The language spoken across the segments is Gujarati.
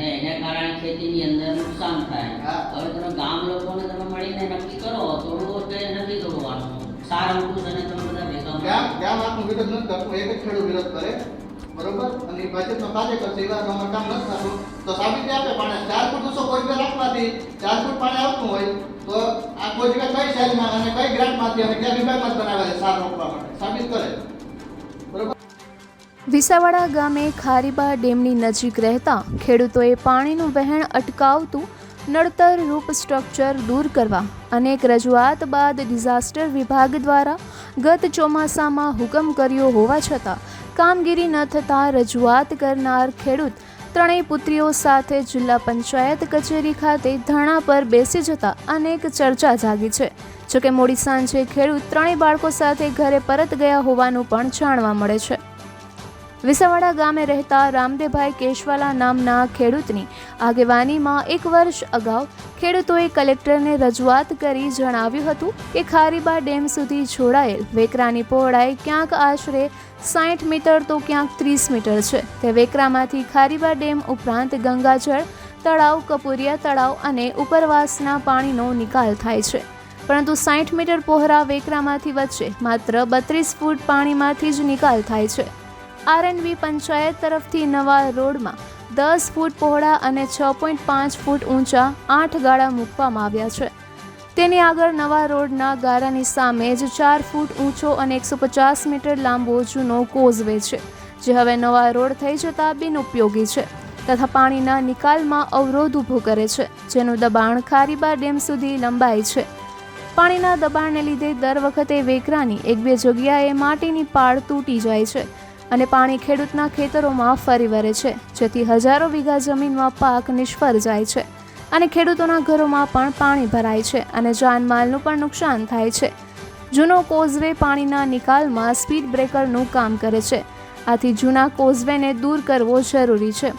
અને એને કારણે ખેતીની અંદર નુકસાન થાય. હવે તમે ગામ લોકોને તમે મળીને નક્કી કરો તોડવો કે નથી તોડવાનું સારું અંકુશ અને તમે બધા ભેગા. ગામ ગામ આખું વિરોધ નથી કરતો એક જ ખેડૂત વિરોધ કરે. બરોબર? અને ભાજપનો કાર્યકર છે એવા તમારે કામ ન થતું તો સાબિતી આપે પણ ચાર ફૂટ ઊંચો કોઈ જગ્યાએ રાખવાથી ચાર ફૂટ પાણી આવતું હોય તો આ કોઈ જગ્યાએ કઈ સાઈઝમાં અને કઈ ગ્રાન્ટમાંથી અને કયા વિભાગમાં છે સાર રોકવા માટે? સાબિત કરે. વિસાવડા ગામે ખારીબા ડેમની નજીક રહેતા ખેડૂતોએ પાણીનું વહેણ અટકાવતું નડતર રૂપ સ્ટ્રક્ચર દૂર કરવા અનેક રજૂઆત બાદ ડિઝાસ્ટર વિભાગ દ્વારા ગત ચોમાસામાં હુકમ કર્યો હોવા છતાં કામગીરી ન થતાં રજૂઆત કરનાર ખેડૂત ત્રણેય પુત્રીઓ સાથે જિલ્લા પંચાયત કચેરી ખાતે ધરણા પર બેસી જતા અનેક ચર્ચા જાગી છે. જોકે મોડી સાંજે ખેડૂત ત્રણેય બાળકો સાથે ઘરે પરત ગયા હોવાનું પણ જાણવા મળે છે. વિસાવાડા ગામે રહેતા રામદેભાઈ કેશવાલા નામના ખેડૂતની આગેવાનીમાં એક વર્ષ અગાઉ ખેડૂતોએ કલેક્ટરને રજૂઆત કરી જણાવ્યું હતું કે ખારીબા ડેમ સુધી જોડાયેલ વેકરાની પહોળાઈ ક્યાંક આશરે સાઠ મીટર તો ક્યાંક ત્રીસ મીટર છે. તે વેકરામાંથી ખારીબા ડેમ ઉપરાંત ગંગાજળ, તળાવ, કપુરિયા તળાવ અને ઉપરવાસના પાણીનો નિકાલ થાય છે. પરંતુ સાઠ મીટર પહોળા વેકરામાંથી વચ્ચે માત્ર બત્રીસ ફૂટ પાણીમાંથી જ નિકાલ થાય છે. આરએનબી પંચાયત તરફથી નવા રોડમાં દસ ફૂટ પહોળા અને છ પોઈન્ટ પાંચ ફૂટ ઊંચા આઠ ગાળા મૂકવામાં આવ્યા છે. તેની આગળ નવા રોડના ગાળાની સામે જ ચાર ફૂટ ઊંચો અને એકસો પચાસ મીટર લાંબો જૂનો કોઝવે છે, જે હવે નવા રોડ થઈ જતા બિનઉપયોગી છે તથા પાણીના નિકાલમાં અવરોધ ઊભો કરે છે, જેનું દબાણ ખારીબા ડેમ સુધી લંબાય છે. પાણીના દબાણને લીધે દર વખતે વેકરાની એક બે જગ્યાએ માટીની પાળ તૂટી જાય છે અને પાણી ખેડૂતના ખેતરોમાં ફરી વળે છે, જેથી હજારો વીઘા જમીનમાં પાક નિષ્ફળ જાય છે. અને ખેડૂતોના ઘરોમાં પણ પાણી ભરાય છે અને જાનમાલનું પણ નુકસાન થાય છે. જૂનો કોઝવે પાણીના નિકાલમાં સ્પીડ બ્રેકરનું કામ કરે છે. આથી જૂના કોઝવેને દૂર કરવો જરૂરી છે.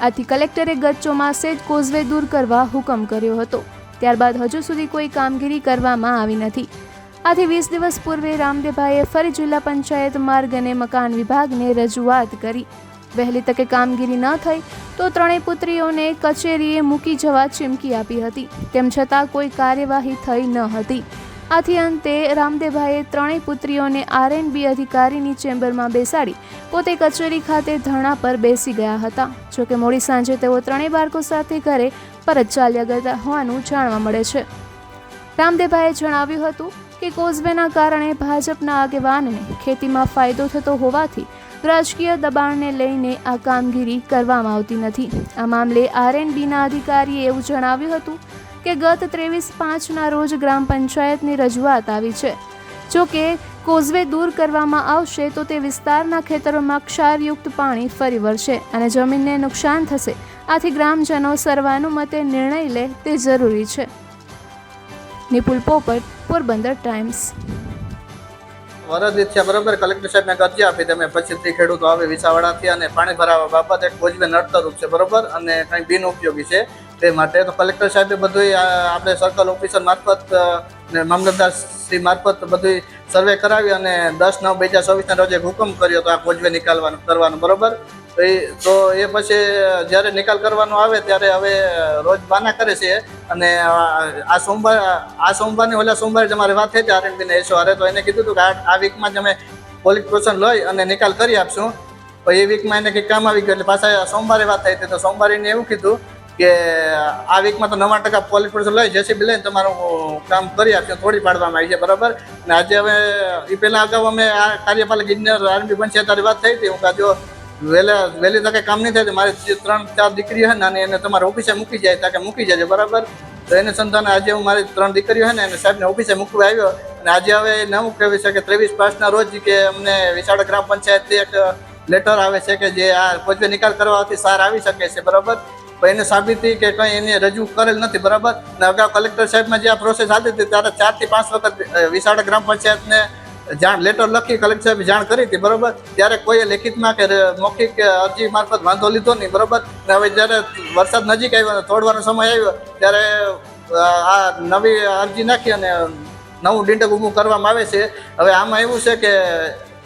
આથી કલેક્ટરે ગત ચોમાસે જ કોઝવે દૂર કરવા હુકમ કર્યો હતો. ત્યારબાદ હજુ સુધી કોઈ કામગીરી કરવામાં આવી નથી. આથી વીસ દિવસ પૂર્વે રામદેભાઈએ ફરી જિલ્લા પંચાયત માર્ગ અને મકાન વિભાગને રજૂઆત કરી. વહેલી તકે કામગીરી ન થઈ તો ત્રણેય પુત્રીઓને કચેરીએ મૂકી જવા ચીમકી આપી હતી. તેમ છતાં કોઈ કાર્યવાહી થઈ ન હતી. આથી અંતે રામદેભાઈએ ત્રણેય પુત્રીઓને આરએનબી અધિકારીની ચેમ્બરમાં બેસાડી પોતે કચેરી ખાતે ધરણા પર બેસી ગયા હતા. જોકે મોડી સાંજે તેઓ ત્રણેય બાળકો સાથે ઘરે પરત ચાલ્યા ગયા હોવાનું જાણવા મળે છે. રામદેવભાઈએ જણાવ્યું હતું કે કોઝવેના કારણે ભાજપના આગેવાનને ખેતીમાં ફાયદો થતો હોવાથી રાજકીય દબાણને લઈને આ કામગીરી કરવામાં આવતી નથી. આ મામલે આરએનબીના અધિકારીએ એવું જણાવ્યું હતું કે ગત ત્રેવીસ પાંચના રોજ ગ્રામ પંચાયતની રજૂઆત આવી છે. જો કે કોઝવે દૂર કરવામાં આવશે તો તે વિસ્તારના ખેતરોમાં ક્ષારયુક્ત પાણી ફરી વળશે અને જમીનને નુકસાન થશે. આથી ગ્રામજનો સર્વાનુમતે નિર્ણય લે તે જરૂરી છે. નિપુલ પોપટ પોરબંદર ટાઈમ્સ. વરદ છે બરોબર, કલેક્ટર સાહેબને અરજી આપી તમે પછીથી ખેડૂતો આવે વિસાવાડાથી અને પાણી ભરાવા બાબત એક ભોજવે નડતરૂપ છે, બરોબર? અને કંઈ બિન ઉપયોગી છે તે માટે. તો કલેક્ટર સાહેબે બધું આપણે સર્કલ ઓફિસર મારફત ને મામલતદાર શ્રી મારફત બધી સર્વે કરાવી અને દસ, નવ, બે હજાર ચોવીસના રોજ એક હુકમ કર્યો તો આ કોજવે નિકાલવાનો, કરવાનો, બરોબર? તો એ પછી જ્યારે નિકાલ કરવાનો આવે ત્યારે હવે રોજ બાના કરે છે અને આ સોમવાર, આ સોમવારની ઓલા સોમવારે જ વાત થઈ હતી આરએનબી ને એસો હારે તો એને કીધું હતું કે આ વીકમાં જ અમે પોલીસ પ્રોશન લઈ અને નિકાલ કરી આપશું. તો એ વીકમાં એને કંઈક કામ આવી ગયું એટલે પાછા સોમવારે વાત થઈ હતી. તો સોમવારે એને એવું કીધું કે આ વીકમાં તો નવા ટકા પ્રોશન લઈ જેસીબી લઈને તમારું કામ કરી આપશે થોડી પાડવામાં આવી છે, બરાબર? અને આજે હવે એ પહેલાં અગાઉ અમે આ કાર્યપાલક ઇજનેર આરબી બનશે ત્યારે વાત થઈ હતી. હું કાજો વહેલા વહેલી તકે કામ નહીં થાય મારી ત્રણ, ચાર દીકરીઓ છે ને, અને એને તમારે ઓફિસે મૂકી જાય, તાકે મૂકી જાય બરાબર? તો એને સંતાને આજે હું મારી ત્રણ દીકરીઓ છે ને, એને સાહેબને ઓફિસે મૂકવા આવ્યો. અને આજે હવે નવું કહેવી છે કે ત્રેવીસ પાંચના રોજ કે અમને વિશાળ ગ્રામ પંચાયતથી એક લેટર આવે છે કે જે આ પોતે નિકાલ કરવાથી સાર આવી શકે છે, બરાબર? પણ એને સાબિતી કે કંઈ એને રજૂ કરેલ નથી, બરાબર? ને અગાઉ કલેક્ટર સાહેબમાં જે આ પ્રોસેસ હાલતી હતી, ત્યારે ચારથી પાંચ વખત વિશાળા ગ્રામ પંચાયતને જાણ લેટર લખી કલેક્ટર સાહેબ જાણ કરી હતી, બરાબર? ત્યારે કોઈએ લેખિતમાં કે મૌખિક અરજી મારફત વાંધો લીધો નહીં, બરાબર? ને હવે જ્યારે વરસાદ નજીક આવ્યો અને તોડવાનો સમય આવ્યો, ત્યારે આ નવી અરજી નાખી અને નવું ડિંડક ઊભું કરવામાં આવે છે. હવે આમાં એવું છે કે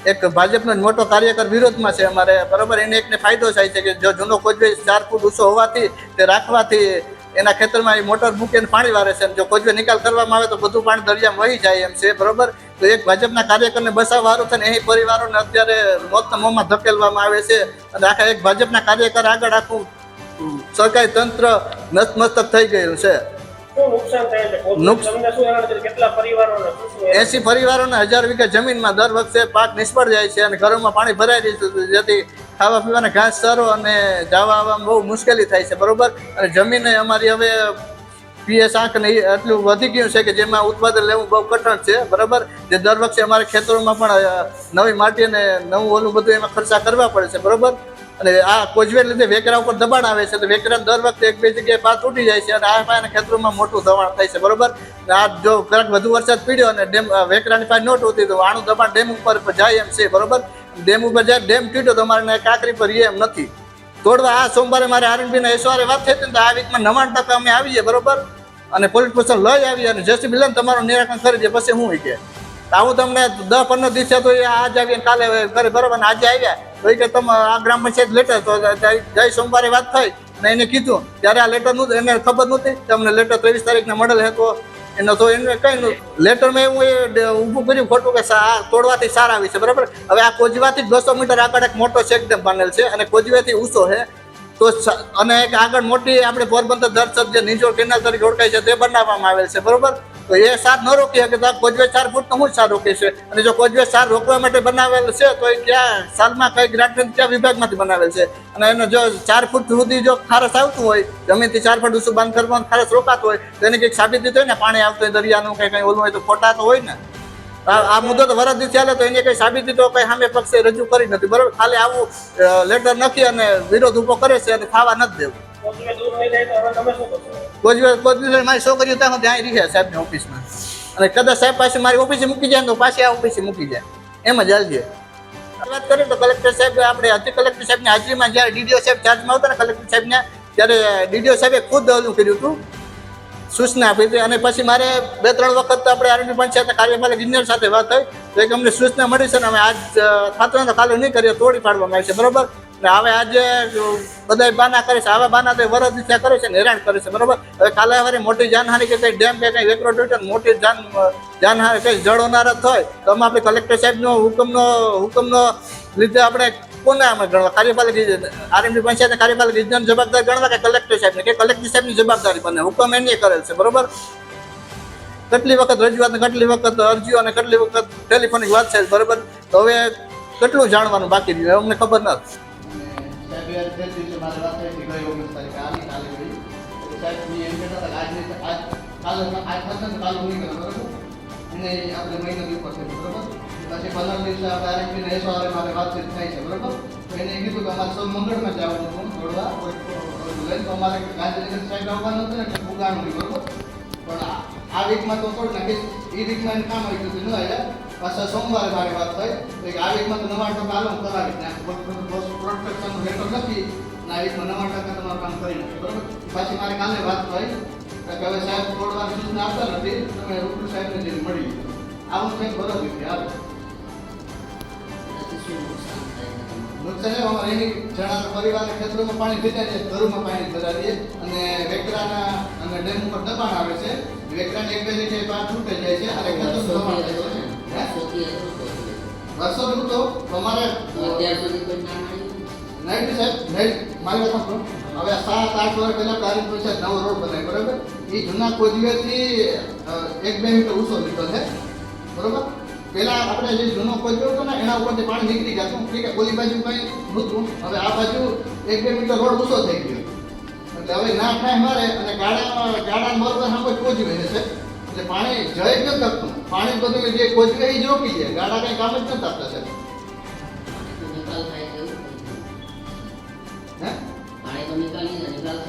એક ભાજપનો મોટો કાર્યકર વિરોધમાં છે અમારે. બરોબર, એને એકને ફાયદો થાય છે કે જો જૂનો કોજવે ચાર ફૂટ ઊંચો હોવાથી તે રાખવાથી એના ખેતરમાં એ મોટર મૂકીને પાણી વારે છે. જો કોજવે નિકાલ કરવામાં આવે તો બધું પાણી દરિયામાં વહી જાય એમ છે. બરોબર? તો એક ભાજપના કાર્યકરને બસાવવાનું છે ને એ પરિવારોને અત્યારે મોતના મોંમાં ધકેલવામાં આવે છે. અને આખા એક ભાજપના કાર્યકર આગળ આખું સરકારી તંત્ર નતમસ્તક થઈ ગયું છે. એસી પરિવારોને હજાર વીઘા જમીનમાં દર વખતે પાક નિષ્ફળ જાય છે અને ઘરોમાં પાણી ભરાઈ રહ્યું જેથી ખાવા પીવાના ઘાસ ચારો અને જવા આવવામાં બહુ મુશ્કેલી થાય છે. બરોબર? અને જમીન અમારી હવે પીએસ આંક ને એટલું વધી ગયું છે કે જેમાં ઉત્પાદન લેવું બહુ કઠણ છે. બરાબર? જે દર વખતે અમારા ખેતરોમાં પણ નવી માટી અને નવું ઓલું બધું એમાં ખર્ચા કરવા પડે છે. બરોબર? અને આ કોજવે લીધે વેકરા ઉપર દબાણ આવે છે, તો વેકરા દર વખતે એક બે જગ્યાએ પાત તૂટી જાય છે અને આ પાયાના ખેતરોમાં મોટું દબાણ થાય છે, બરોબર? આ જો કદાચ વધુ વરસાદ પીડ્યો અને ડેમ વેકરાની પાસે ન તૂટી તો આનું દબાણ ડેમ ઉપર જાય એમ છે, બરોબર? ડેમ ઉપર જાય, ડેમ તૂટ્યો તો અમારે કાંકરી પર એમ નથી. તોડવા આ સોમવારે મારે આરએનબી ના એસવારે વાત થઈ હતી તો આ વીકમાં નવાણ ટકા અમે આવીએ, બરોબર? અને પોલીસ સ્ટેશન લઈ આવીએ અને જેસી બિલન તમારું નિરાકરણ કરી દે, પછી હું કે. આવું તમને દસ પંદર દિવસે તો આજ આવીને કાલે ઘરે બરોબર આજે આવ્યા. તો એ કે તમે આ ગ્રામ પંચાયત લેટર તો ગઈ સોમવારે વાત થઈ ને એને કીધું, ત્યારે આ લેટર નહોતું એને ખબર નહોતી તમને લેટર ત્રેવીસ તારીખને મળેલ હતો. એનો તો એને કઈ લેટરમાં એવું એ ઊભું કર્યું ખોટું કે આ તોડવાથી સારા આવી છે, બરાબર? હવે આ કોજવાથી બસો મીટર આગળ એક મોટો ચેકડેમ બનેલ છે અને કોજવાથી ઊંચો છે. તો અને એક આગળ મોટી આપણે પોરબંદર દર્શક જે નિજોર કેનાલ તરીકે ઓળખાય છે તે બનાવવામાં આવેલ છે, બરોબર? તો એ સાર ન રોકી શકે, તો કોજવે ચાર ફૂટ તો હું સાર રોકી છે અને જો કોજવે સાર રોકવા માટે બનાવેલ છે, તો એ ક્યાં સાલમાં કઈ ગ્રાન્ટ કયા વિભાગમાંથી બનાવેલ છે. અને એનો જો ચાર ફૂટ સુધી જો ખારસ આવતું હોય, જમીનથી ચાર ફૂટ ઊંચું બાંધ કરવાનું ખારસ રોકાતું હોય, તો એને કંઈક સાબિત દીધું હોય ને, પાણી આવતું હોય, દરિયાનું કંઈ કંઈ ઓલું હોય તો ખોટા તો હોય ને. આ મુદ્દો તો વરસ દિવસ ચાલે તો એની કઈ સાબિતી તો કઈ સામે પક્ષે રજૂ કરી નથી, બરોબર? ખાલી આવું લેટર નથી અને વિરોધ ઊભો કરે છે અને ખાવા નથી દેવું. કોઈ મારી છોકરીઓ ત્યાં ત્યાં રહી છે સાહેબની ઓફિસમાં. અને કદાચ સાહેબ પાસે મારી ઓફિસે મૂકી જાય તો પાછી આ ઓફિસે મૂકી જાય. એમ જ હાલજે વાત કરીએ તો કલેક્ટર સાહેબ, આપણે હજી કલેક્ટર સાહેબની હાજરીમાં જ્યારે ડીડીઓ સાહેબ ચાર્જમાં આવતા ને કલેક્ટર સાહેબને, ત્યારે ડીડીઓ સાહેબે ખુદ ઓલું કર્યું હતું. સૂચના આપી હતી. અને પછી મારે બે ત્રણ વખત આપણે આરોગ્ય પંચાયત કાર્યપાલક ઇજનેર સાથે વાત થઈ. તો એક અમને સૂચના મળી છે ને અમે આજ થતો તો કાલે નહીં કરીએ તોડી પાડવામાં આવી છે. બરોબર? ને હવે આજે બધા બાના કરે છે, આવા બાના તો વરદ દિશા કરે છે ને હેરાન કરે છે, બરોબર? હવે કાલે હવે મોટી જાનહાની કે કંઈ ડેમ કે કંઈ વેકરો તૂટે મોટી જાન, જાનહાની કંઈ જળોનારત થાય, તો અમે આપણે કલેક્ટર સાહેબનો હુકમનો હુકમનો લીધે આપણે કોને અમે ગણવા? કાર્યપાલક આરએમડી પંચાયત કાર્યપાલક ઇજનેર જવાબદાર ગણવા કે કલેક્ટર સાહેબને? કે કલેક્ટર સાહેબની જવાબદારી બને? હુકમ એને કરેલ છે, બરોબર? કેટલી વખત રજૂઆત કેટલી વખત અરજીઓ અને કેટલી વખત ટેલિફોનિક વાત છે, બરોબર? તો હવે કેટલું જાણવાનું બાકી રહ્યું અમને ખબર નથી અને સાહેબ દિવસે મારી વાત થઈ હતી ગઈ ઓગણીસ તારીખે આવી કાલે ગઈ. સાહેબ, મેં એમ કહેતા હતા આજે આજ કાલે આજ થશે ને કાલે નહીં કરે, બરાબર? એને આપણે મહિનો દિવસ છે, બરાબર? પછી પંદર દિવસે આપણે આરએમપી ને મારે વાતચીત થાય છે, બરાબર? તો એને કીધું કે અમારે સૌ મંગળમાં જવાનું હતું કોઈ લઈને તો અમારે ગાંધીનગર સાઈડ આવવાનું હતું ને ઉગાડવું બરાબર? પણ આ- વીકમાં તો થોડું નાખીશ. એ વીકમાં કામ આવી ગયું ન આવ્યા પાછા સોમવારે મારી વાત થઈ કે આ વીકમાં તો નવા ટકા આલો કરાવી બસ પ્રોટેક્શનનું લેટર લખી અને આ વીકમાં નવા ટકા તમારું કામ કરી નાખ્યું બરોબર? પાછી મારે કાલે વાત થઈ કે હવે સાહેબ તોડવાની સૂચના આપતા નથી. તમે રૂપુ સાહેબને જઈને મળી. આવું કંઈક બરોબર છે હાલો. એનાથી નુકસાન છે? અમારે એની જણા પરિવારના ખેતરોમાં પાણી ભેગા છે ઘરોમાં પાણી ભરાવીએ. અને વેકરાના અને ડેમ ઉપર દબાણ આવે છે. વેકરાને એક બે જગ્યાએ પાણી છૂટે જાય છે અને ખેતરનું દબાણ થાય છે. વર્ષો દૂર તો તમારે અત્યાર સુધી કોઈ ના મળ્યું? નાઇટ સાહેબ નાઇટ મારી વાત સાંભળો. હવે સાત આઠ વર્ષ પહેલા પ્રારીત પંચાયત નવો રોડ બનાવ્યો બરાબર? એ જૂના કોજવેથી એક બે મીટર ઊંચો લીધો છે. બરોબર? પહેલા આપણે જે જૂનો કોજવે હતો ને એના ઉપરથી પાણી નીકળી જતું ઠીક છે ઓલી બાજુ કંઈ નહોતું. હવે આ બાજુ એક બે મીટર રોડ ઊંચો થઈ ગયો. એટલે હવે ના થાય મારે અને ગાડા ગાડા બરોબર સામે રહે છે. એટલે પાણી જઈ જ નથી શકતું પાણી બધું જે કોજવે એ જ રોકી જાય ગાડા કઈ કામ જ નથી આપતા સાહેબ. તો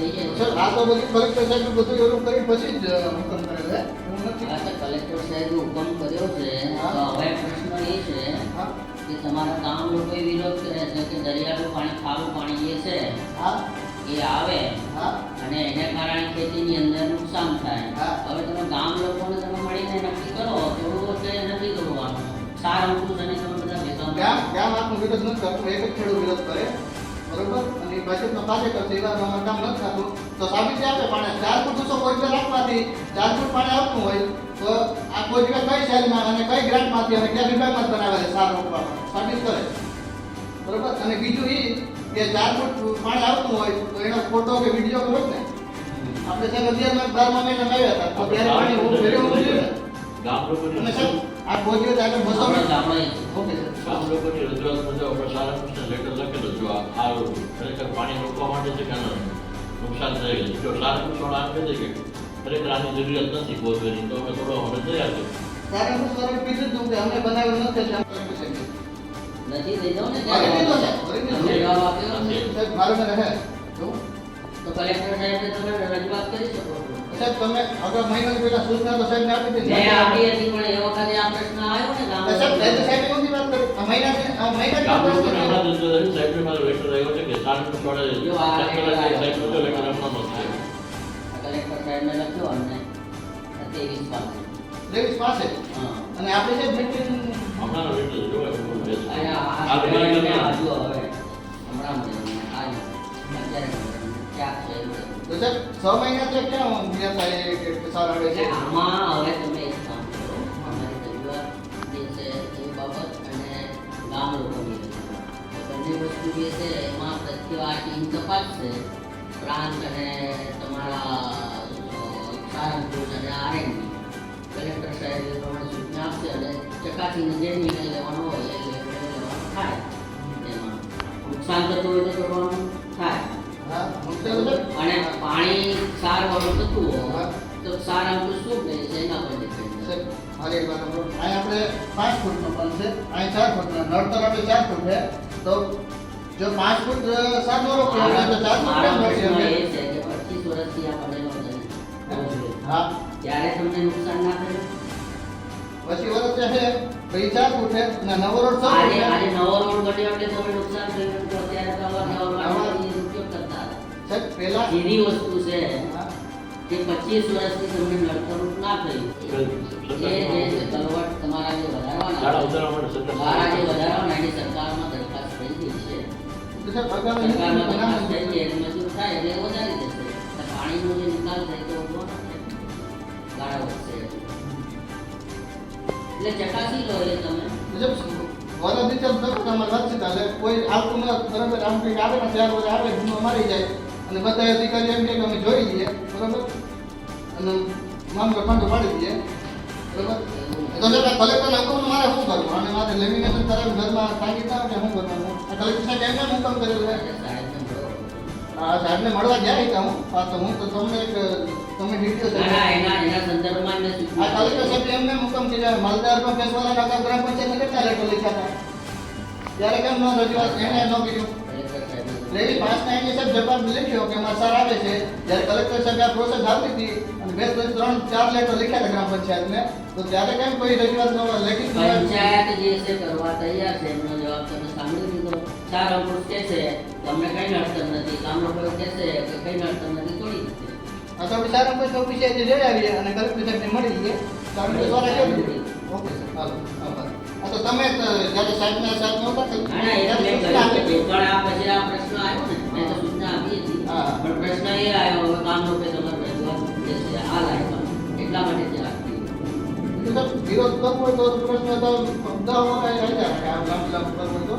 છે તો સર આ તો બધું કલેક્ટર સાહેબ બધું એવું કરી પછી જ હુકમ કરે છે. એવું નથી? આ તો કલેક્ટર સાહેબે હુકમ કર્યો છે. હવે પ્રશ્ન એ છે કે તમારા ગામ લોકોએ વિરોધ કરે છે કે દરિયાનું પાણી ખારું પાણી જે છે એ આવે હા. અને એને કારણે ખેતીની અંદર નુકસાન થાય. હા. હવે તમે ગામ લોકોને તમે અંકુશ અને તો સાબિતી આપે પાણી ચાર ફૂટ ઊંચો કોઈ રાખવાથી, ચાર પાણી આવતું હોય, તો આ કોઈ કઈ શહેરમાં અને કઈ ગ્રાન્ટમાંથી અને કયા બનાવે છે સાર સાબિત કરે. બરોબર? અને બીજું એ કે ચાર ફૂટ પાણી આવતું હોય, તો એનો ફોટો કે વીડિયો કરો ને આપણે સાહેબ અગિયારમાં આવ્યા હતા ગામ લોકોની અને સાહેબ આ કોઈ દિવસ આગળ બસો આપણે મીટર ગામડે ઓકે સર. ગામ લોકોની રજૂઆત મુજબ આપણે સારા કૃષ્ણ લેટર લખેલું જો આ આ ખરેખર પાણી રોકવા માટે છે કે આને નુકસાન થઈ ગયું જો સારા કૃષ્ણ આમ કહે છે કે ખરેખર આની જરૂરિયાત નથી પહોંચવાની તો અમે થોડો અમે તૈયાર છે ત્યારે હું સર કીધું જ નતું કે અમે બનાવ્યું નથી એટલે અમે કરી શકીએ. નથી દઈ દો ને. મારે કીધું છે, મારે કીધું તમને છે. જવાબ આપ્યો. ને. સાહેબ મારે મને હે જો તો કલેક્ટર સાહેબને તમે રજૂઆત કરી શકો. છો સાહેબ તમે આગળ મહિના પહેલા સૂચના તો સાહેબને આપી દીધી. મેં આપી હતી પણ એ વખતે આ પ્રશ્ન આવ્યો ને ગામ સાહેબ સાહેબ સાહેબ એવી વાત કરી આ મહિના આ મહિના ગામ પ્રશ્ન લોકોને છે. હમણાં સાહેબને મારો લેટર આવ્યો છે કે સાહેબ લેટર હમણાં છે. કલેક્ટર સાહેબને લખ્યો અમને ત્રેવીસ પાસે. ત્રેવીસ પાસે? અને આપણે જે જોવે છે. આ લખ્યો. હજુ હવે હમણાં સાહેબ, છ મહિના તો ક્યાં ગયા હતા એ કે કે સારા આવે છે. આમાં હવે તમે એક કામ કરો, અમારી રજૂઆત જે છે એ બાબત અને ગામ લોકોની બંને વસ્તુ જે છે પ્રાંત અને તમારા કલેક્ટર સાહેબ એ અને ચકાસીને જે નિર્ણય હોય એ થાય. નુકસાન થતું હોય તો કરવાનું થાય. સાહેબ અને પાણી સાર વાળું થતું હોય તો સાર આપણું શું કહે છે એના પર ડિપેન્ડ સાહેબ, મારી એક અહીં આપણે પાંચ ફૂટનો પણ છે. અહીં ચાર ફૂટનો. નડતર આપણે ચાર ફૂટ છે તો જો પાંચ ફૂટ સાત નો હોય તો ચાર ફૂટ કેમ મારો મળશે પ્રશ્ન અમને? એ છે કે પચીસ વર્ષથી આ બનેલો હા. ત્યારે તમને નુકસાન ના થાય? પછી વર્ષ છે ફૂટ છે અને નવો રોડ સો આજે ફૂટ આજે છે. નવો રોડ બન્યો એટલે તમે નુકસાન થયું અત્યારે તો અવારનવાર સાહેબ પહેલા સીધી વસ્તુ છે કે પચીસ વર્ષથી તમને નડતરરૂપ ના થયું એ જે છે. તમારા જે વધારવાના તમારા જે વધારવાના એની સરકારમાં દરખાસ્ત થઈ ગઈ છે. તો સાહેબ આગામી સરકારમાં દરખાસ્ત થઈ ગઈ એટલે મંજૂર થાય એટલે વધારી દેશે પાણીનો જે નિકાલ થાય તો ગાળા વધશે. એટલે ચકાસી લો એ તમે. વરસ નીચે તો તમારે કોઈ આવતું ન બરાબર આમ કંઈક આવે ને વર્ષ આવે ગુનો મારી જાય. અને બધા અધિકારીઓ એમ કે અમે જોઈ લઈએ બરાબર? અને મામલો ફાંડો પાડી દઈએ બરાબર? તો આ કલેક્ટરને હુકમ મારે શું કરવું? અને મારે લેમિનેશન કરાવી ઘરમાં ના કે શું કરવાનું? આ કલેક્ટર સાહેબ એમને હુકમ કરેલું એટલે સાહેબને મળવા ગયા હતા હું હા તો હું તો તમને એક તમે ડિટેલ આ કલેક્ટર સાહેબ એમને હુકમ કે માલદાર નો કેસવાલા નગર ગ્રામ પંચાયતને કેટલા લેટર લખ્યા હતા? ત્યારે કેમ ન રજૂઆત? એને ન કર્યું? લેવી પાંચ ના એને સાહેબ જવાબ લખ્યો કે અમારે સર આવે છે જ્યારે કલેક્ટર સાહેબ આ પ્રોસેસ આપી હતી અને બે ત્રણ ત્રણ ચાર લેટર લખ્યા હતા ગ્રામ પંચાયતને તો ત્યારે કેમ કોઈ રજૂઆત ન લેખિત પંચાયત જે છે કરવા તૈયાર છે એમનો જવાબ તમે સાંભળી લીધો. ચાર અંકુશ કે છે તમને કઈ અડચણ નથી. કામ લોકો કે છે કે કઈ અડચણ નથી થોડી હા તો આપણે સારા કોઈ ઓફિસે જઈ આવીએ અને કલેક્ટર સાહેબને મળી સારું તો કેવું ઓકે સર હાલો. તો તમે જ જ્યારે સાહેબના સાહેબ નહોતા તો ના ના એ તો મેં ત્યારે કર્યું સૂચના છે. આપી. પણ આ પછી આ પ્રશ્ન આવ્યો ને મેં તો સૂચના આપી હતી. હા. પણ પ્રશ્ન એ આવ્યો હવે કામ રૂપે તમારે જે છે આ લાઈનમાં. એટલા માટે જ એટલે વિરોધ કરવો હોય તો પ્રશ્ન તો દવા વખત આવી જાય કરવો તો.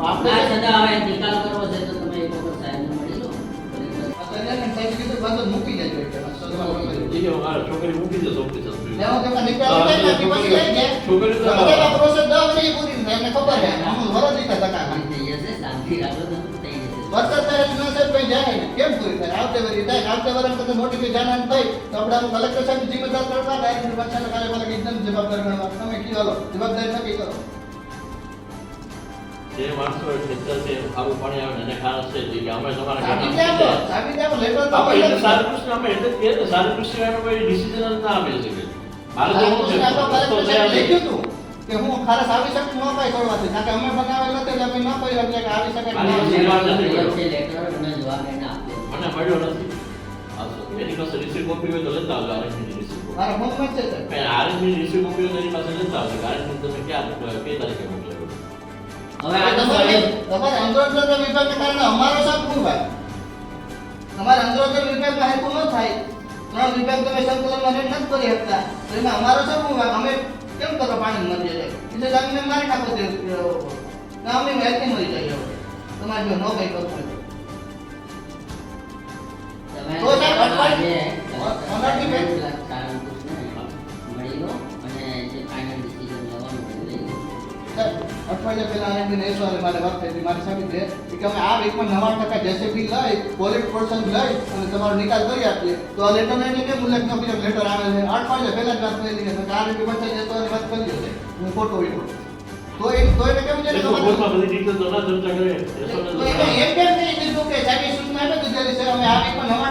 આપણે આ હવે નિકાલ કરવો છે તો તમે એક વખત સાહેબને મળી લો. આ સાહેબ કીધું બાદ મૂકી જાય એટલે. છોકરી મૂકી ઓફિસ લેવા કે નિકાલ થાય ને પછી લઈ જાય છોકરી તો બધા પ્રોસેસ દવા વખત પૂરી થાય એમને ખબર છે. આમ વરસ નીકળે ટકા શાંતિ થઈ જશે શાંતિ રાખો તમે થઈ જશે વરસાદ થાય ન સાહેબ કઈ જાય કેમ પૂરી થાય? આવતે વરી થાય. આવતે વરસ કદાચ મોટી કોઈ જાણ થઈ તો આપણે કલેક્ટર સાહેબ જિમ્મેદાર કરવા ડાયરેક્ટ પંચાયત કાર્યપાલક એકદમ જવાબદાર ગણવા. તમે કીધો હાલો જવાબદારી નક્કી કરો. જે માણસો ખેતર છે ખારું પાણી આવે એને ખાસ છે કે અમે તમારા ઘરના સારું કૃષ્ણ અમે એટલે જ સારું કૃષ્ણ એનો કોઈ decision જ ના આપી શકે. મારે તો વિભાગ. લખ્યું હતું કે હું ખારસ આવી શકું ન પાઈ છોડવાથી કારણ કે અમે બનાવેલ નથી એટલે અમે ન કહી શકીએ કે આવી શકે કે મારી ના પાસે આવી વાત શકે. નથી. છે લેટર અને જવાબ એને આપ્યો મને મળ્યો નથી એની પાસે receipt copy હોય તો લેતા આવજો, RSB ની receipt copy. મારા ફોનમાં જ છે સાહેબ અને RSB ની receipt હોય તો પાસે લેતા આવજો. RSB તમે ક્યાં કઈ તારીખે મોકલેલું? હવે આ તો તમારે સાહેબ- વિભાગને કારણે અમારો સાથ શું ભાઈ તમારે અંદરોદર વિભાગમાં હેતુ ન થાય ત્રણ વિભાગ તમે સંકલનમાં નથી કરી શકતા તો એમાં અમારો શું વિભાગ અમે કેમ કરો પાણી મરી જાય એટલે જમીને મારી નાખો તે ગામની વહેતી મરી જાય. તમારે જો ન કઈ કરવું તો. તમે સાહેબ, આજે ઓનરથી બે- અઠવાડિયા પહેલા આનંદબેન ઐશ્વર્ય મારે વાત થઈ મારી સામે છે કે અમે આ વીકમાં નવા ટકા જેસીબી લઈ પોલીસ પર્સન લઈ અને તમારો નિકાલ કરી આપીએ. તો આ લેટર એને કેમ ઉલ્લેખ ન કર્યો? લેટર આવે છે. અઠવાડિયા પહેલા જ વાત કરી કે આ રીતે બચાવી જતો અને વાત કરી છે હું ખોટો હોય તો એ તો એને કેમ છે કે તો એને એમ કેમ નહીં કીધું કે એ સૂચના આપે દીધેલી છે અમે આ વીકમાં નવા